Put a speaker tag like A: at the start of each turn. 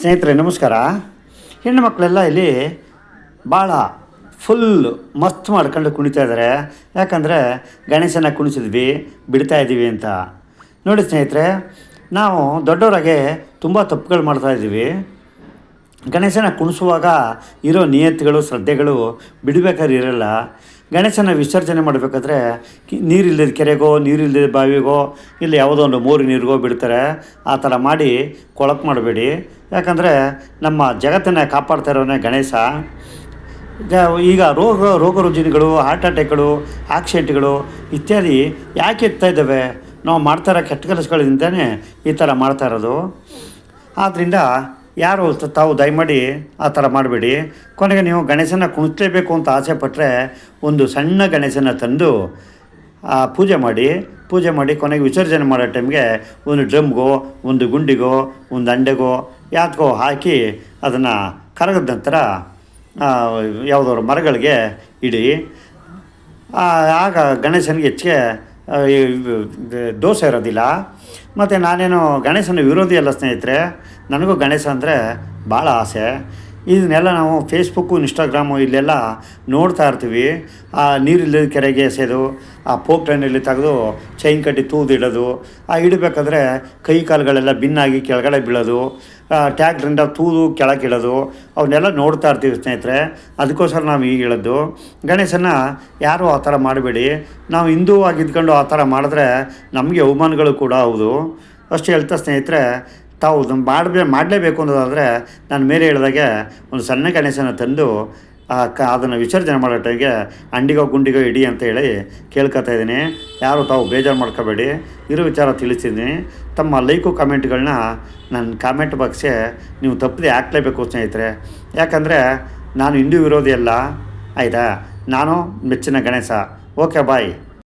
A: ಸ್ನೇಹಿತರೆ, ನಮಸ್ಕಾರ. ಹೆಣ್ಣು ಮಕ್ಕಳೆಲ್ಲ ಇಲ್ಲಿ ಭಾಳ ಫುಲ್ ಮಸ್ತ್ ಮಾಡ್ಕೊಂಡು ಕುಣಿತಾ ಇದ್ದಾರೆ ಯಾಕಂದರೆ ಗಣೇಶನ ಕುಣಿಸಿದ್ವಿ, ಬಿಡ್ತಾ ಇದ್ದೀವಿ ಅಂತ. ನೋಡಿ ಸ್ನೇಹಿತರೆ, ನಾವು ದೊಡ್ಡವರಾಗೆ ತುಂಬ ತಪ್ಪುಗಳು ಮಾಡ್ತಾ ಇದ್ದೀವಿ. ಗಣೇಶನ ಕುಣಿಸುವಾಗ ಇರೋ ನಿಯತ್ತುಗಳು, ಶ್ರದ್ಧೆಗಳು ಬಿಡಬೇಕಾದ್ರೆ ಇರಲ್ಲ. ಗಣೇಶನ ವಿಸರ್ಜನೆ ಮಾಡಬೇಕಾದ್ರೆ ನೀರಿಲ್ಲದ ಕೆರೆಗೋ ನೀರಿಲ್ಲದ ಬಾವಿಗೋ, ಇಲ್ಲಿ ಯಾವುದೋ ಒಂದು ಮೋರಿ ನೀರಿಗೋ ಬಿಡ್ತಾರೆ. ಆ ಥರ ಮಾಡಿ ಕೊಳಕು ಮಾಡಬೇಡಿ. ಯಾಕಂದರೆ ನಮ್ಮ ಜಗತ್ತನ್ನೇ ಕಾಪಾಡ್ತಾ ಇರೋನೇ ಗಣೇಶ. ಈಗ ರೋಗ ರೋಗ ರುಜಿನಗಳು ಹಾರ್ಟ್ ಅಟ್ಯಾಕ್ಗಳು ಆಕ್ಸಿಡೆಂಟ್ಗಳು ಇತ್ಯಾದಿ ಯಾಕೆ ಇರ್ತಾ ಇದ್ದಾವೆ? ನಾವು ಮಾಡ್ತಾ ಇರೋ ಕೆಟ್ಟ ಕೆಲಸಗಳಿಂದನೇ ಈ ಥರ ಮಾಡ್ತಾ ಇರೋದು. ಆದ್ದರಿಂದ ಯಾರು ತಾವು ದಯಮಾಡಿ ಆ ಥರ ಮಾಡಬೇಡಿ. ಕೊನೆಗೆ ನೀವು ಗಣೇಶನ ಕುಣಿಸ್ಲೇಬೇಕು ಅಂತ ಆಸೆ ಪಟ್ಟರೆ ಒಂದು ಸಣ್ಣ ಗಣೇಶನ ತಂದು ಪೂಜೆ ಮಾಡಿ ಪೂಜೆ ಮಾಡಿ ಕೊನೆಗೆ ವಿಸರ್ಜನೆ ಮಾಡೋ ಟೈಮ್ಗೆ ಒಂದು ಡ್ರಮ್ಗೋ, ಒಂದು ಗುಂಡಿಗೋ, ಒಂದು ಅಂಡೆಗೋ ಯಾತ್ಗೋ ಹಾಕಿ ಅದನ್ನು ಕರಗದ ನಂತರ ಯಾವುದಾದ್ರು ಮರಗಳಿಗೆ ಇಡಿ. ಆಗ ಗಣೇಶನಿಗೆ ಹೆಚ್ಚಿಗೆ ಆ, ಈ ದ- ದೋಷ ಇರೋದಿಲ್ಲ. ಮತ್ತು ನಾನೇನು ಗಣೇಶನ ವಿರೋಧಿ ಅಲ್ಲ ಸ್ನೇಹಿತರೆ. ನನಗೂ ಗಣೇಶ ಅಂದರೆ ಭಾಳ ಆಸೆ. ಇದನ್ನೆಲ್ಲ ನಾವು ಫೇಸ್ಬುಕ್ಕು ಇನ್ಸ್ಟಾಗ್ರಾಮು ಇಲ್ಲೆಲ್ಲ ನೋಡ್ತಾ ಇರ್ತೀವಿ. ಆ ನೀರಿಲ್ಲದ ಕೆರೆಗೆ ಎಸೆಯೋದು ಆ ಪೋಕ್ ಟೈನಲ್ಲಿ ತೆಗೆದು ಚೈನ್ ಕಟ್ಟಿ ತೂದಿಡೋದು ಆ ಇಡಬೇಕಾದ್ರೆ ಕೈ ಕಾಲುಗಳೆಲ್ಲ ಬಿನ್ನಾಗಿ ಕೆಳಗಡೆ ಬೀಳೋದು ಟ್ಯಾಕ್ಟ್ರಿಂದ ತೂದು ಕೆಳಗೆ ಇಡೋದು ಅವನ್ನೆಲ್ಲ ನೋಡ್ತಾ ಇರ್ತೀವಿ ಸ್ನೇಹಿತರೆ. ಅದಕ್ಕೋಸ್ಕರ ನಾವು ಈಗ ಹೇಳೋದು. ಗಣೇಶನ ಯಾರೂ ಆ ಥರ ಮಾಡಬೇಡಿ. ನಾವು ಹಿಂದೂ ಆಗಿದ್ಕೊಂಡು ಆ ಥರ ಮಾಡಿದ್ರೆ ನಮಗೆ ಅವಮಾನಗಳು ಕೂಡ ಹೌದು. ಅಷ್ಟು ಹೇಳ್ತಾ ಸ್ನೇಹಿತರೆ ತಾವು ಅದನ್ನು ಮಾಡಬೇ ಮಾಡಲೇಬೇಕು ಅನ್ನೋದಾದರೆ ನಾನು ಮೇಲೆ ಹೇಳಿದಾಗೆ ಒಂದು ಸಣ್ಣ ಗಣೇಶನ ತಂದು ಕ ಅದನ್ನು ವಿಸರ್ಜನೆ ಮಾಡೋ ಟೈಮ್ಗೆ ಅಂಡಿಗೋ ಗುಂಡಿಗೋ ಇಡಿ ಅಂತ ಹೇಳಿ ಕೇಳ್ಕೊತಾ ಇದ್ದೀನಿ. ಯಾರು ತಾವು ಬೇಜಾರು ಮಾಡ್ಕೋಬೇಡಿ. ಇರೋ ವಿಚಾರ ತಿಳಿಸಿದ್ದೀನಿ ತಮ್ಮ ಲೈಕು ಕಮೆಂಟ್ಗಳನ್ನ ನನ್ನ ಕಾಮೆಂಟ್ ಬಾಕ್ಸ್ಗೆ ನೀವು ತಪ್ಪದೆ ಹಾಕ್ಲೇಬೇಕು ಸ್ನೇಹಿತರೆ. ಯಾಕಂದರೆ ನಾನು ಹಿಂದೂ ವಿರೋಧಿ ಅಲ್ಲ. ಆಯಿತಾ? ನಾನು ಮೆಚ್ಚಿನ ಗಣೇಶ. ಓಕೆ, ಬಾಯ್.